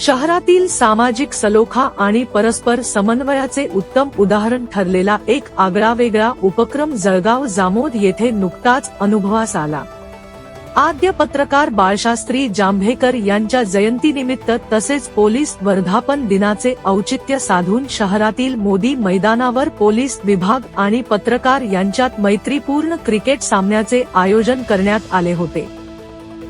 शहरातील सामाजिक सलोखा आणि परस्पर समन्वयाचे उत्तम उदाहरण ठरलेला एक आगळावेगळा उपक्रम जळगाव जामोद येथे नुकताच अनुभवास आला. आद्य पत्रकार बाळशास्त्री जांभेकर यांच्या जयंतीनिमित्त तसेच पोलीस वर्धापन दिनाचे औचित्य साधून शहरातील मोदी मैदानावर पोलीस विभाग आणि पत्रकार यांच्यात मैत्रीपूर्ण क्रिकेट सामन्याचे आयोजन करण्यात आले होते.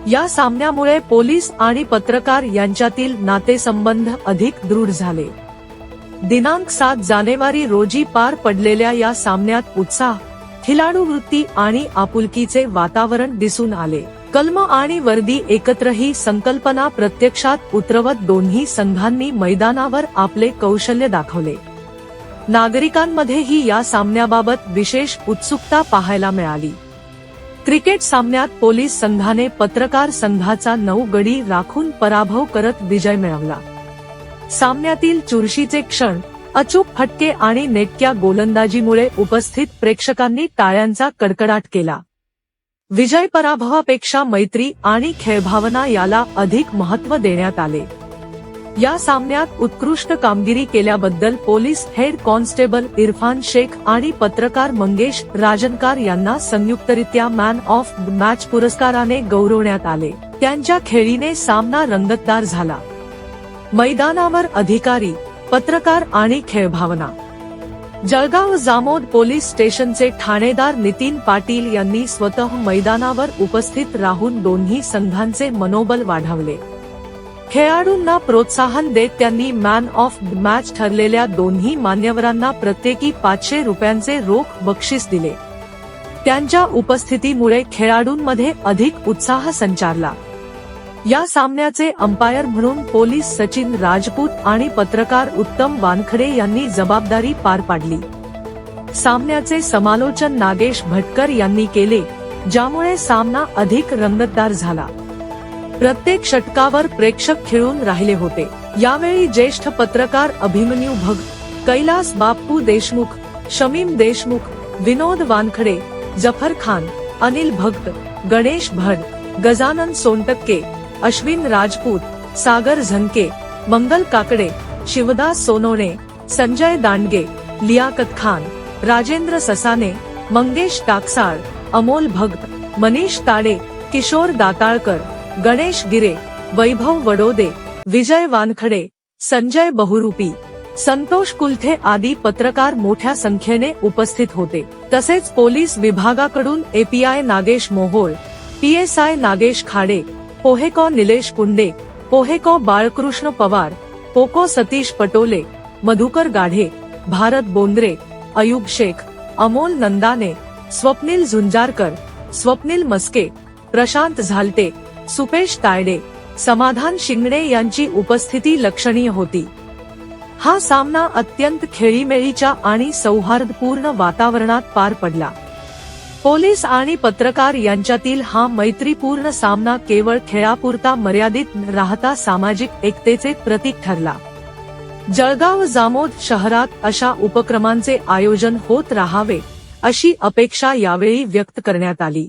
या सामन्यामुळे पोलीस आणि पत्रकार यांच्यातील नातेसंबंध अधिक दृढ झाले. दिनांक सात जानेवारी रोजी पार पडलेल्या या सामन्यात उत्साह खिलाडू वृत्ती आणि आपुलकीचे वातावरण दिसून आले. कलम आणि वर्दी एकत्र ही संकल्पना प्रत्यक्षात उतरवत दोन्ही संघांनी मैदानावर आपले कौशल्य दाखवले. नागरिकांमध्येही या सामन्याबाबत विशेष उत्सुकता पाहायला मिळाली. क्रिकेट सामन्यात पोलीस संघाने पत्रकार संघाचा नऊ गडी राखून पराभव करत विजय मिळवला. सामन्यातील चुरशीचे क्षण अचूक फटके आणि नेटक्या गोलंदाजीमुळे उपस्थित प्रेक्षकांनी टाळ्यांचा कडकडाट केला. विजय पराभवापेक्षा मैत्री आणि खेळभावना याला अधिक महत्त्व देण्यात आले. या सामन्यात उत्कृष्ट कामगिरी केल्याबद्दल police head constable Irfan Shaikh आणि पत्रकार मंगेश राजनकार यांना संयुक्तरित्या मॅन ऑफ द मॅच पुरस्काराने गौरवण्यात आले. त्यांच्या खेळीने सामना रंगतदार झाला. मैदानावर अधिकारी पत्रकार आणि खेळभावना. जळगाव जामोद पोलीस स्टेशनचे ठाणेदार नितीन पाटील यांनी स्वतः मैदानावर उपस्थित राहून दोन्ही संघांचे मनोबल वाढवले. खेळाडूंना प्रोत्साहन देत त्यांनी मॅन ऑफ द मॅच ठरलेल्या दोन्ही मान्यवरांना प्रत्येकी पाचशे रुपयांचे रोख बक्षीस दिले. त्यांच्या उपस्थितीमुळे खेळाडूंमध्ये अधिक उत्साह संचारला. या सामन्याचे अंपायर म्हणून पोलीस सचिन राजपूत आणि पत्रकार उत्तम वानखडे यांनी जबाबदारी पार पाडली. सामन्याचे समालोचन नागेश भटकर यांनी केले ज्यामुळे सामना अधिक रंगतदार झाला. प्रत्येक षटकावर प्रेक्षक खेळून राहिले होते. यावेळी ज्येष्ठ पत्रकार अभिमन्यू भग, कैलास बाप्पू देशमुख, शमीम देशमुख, विनोद वानखडे, ज़फ़र खान, अनिल भक्त, गणेश भट, गजानन सोनटक्के, अश्विन राजपूत, सागर झनके, मंगल काकडे, शिवदास सोनोने, संजय दांडगे, लियाकत खान, राजेंद्र ससाने, मंगेश टाकसाळ, अमोल भक्त, मनीष ताडे, किशोर दाताळकर गणेश गिरे वैभव वडोदे विजय वानखडे संजय बहुरूपी संतोष कुलथे आदी पत्रकार मोठ्या संख्येने उपस्थित होते. तसेच पोलीस विभागाकडून एपीआय नागेश मोहोळ पीएसआय नागेश खाडे पोहेको निलेश पुंडे पोहेको बाळकृष्ण पवार पोको सतीश पटोले मधुकर गाढे भारत बोंद्रे अयुब शेख अमोल नंदाने स्वप्नील झुंजारकर स्वप्नील मस्के प्रशांत झालते सुपेश तायडे समाधान शिंगणे यांची उपस्थिती लक्षणीय होती. हा सामना अत्यंत खेळीमेळीच्या आणि सौहार्दपूर्ण वातावरणात पार पडला. पोलीस आणि पत्रकार यांच्यातील हा मैत्रीपूर्ण सामना केवळ खेळापुरता मर्यादित राहता सामाजिक एकतेचे प्रतीक ठरला. जळगाव जामोद शहरात अशा उपक्रमांचे आयोजन होत राहावे अशी अपेक्षा यावेळी व्यक्त करण्यात आली.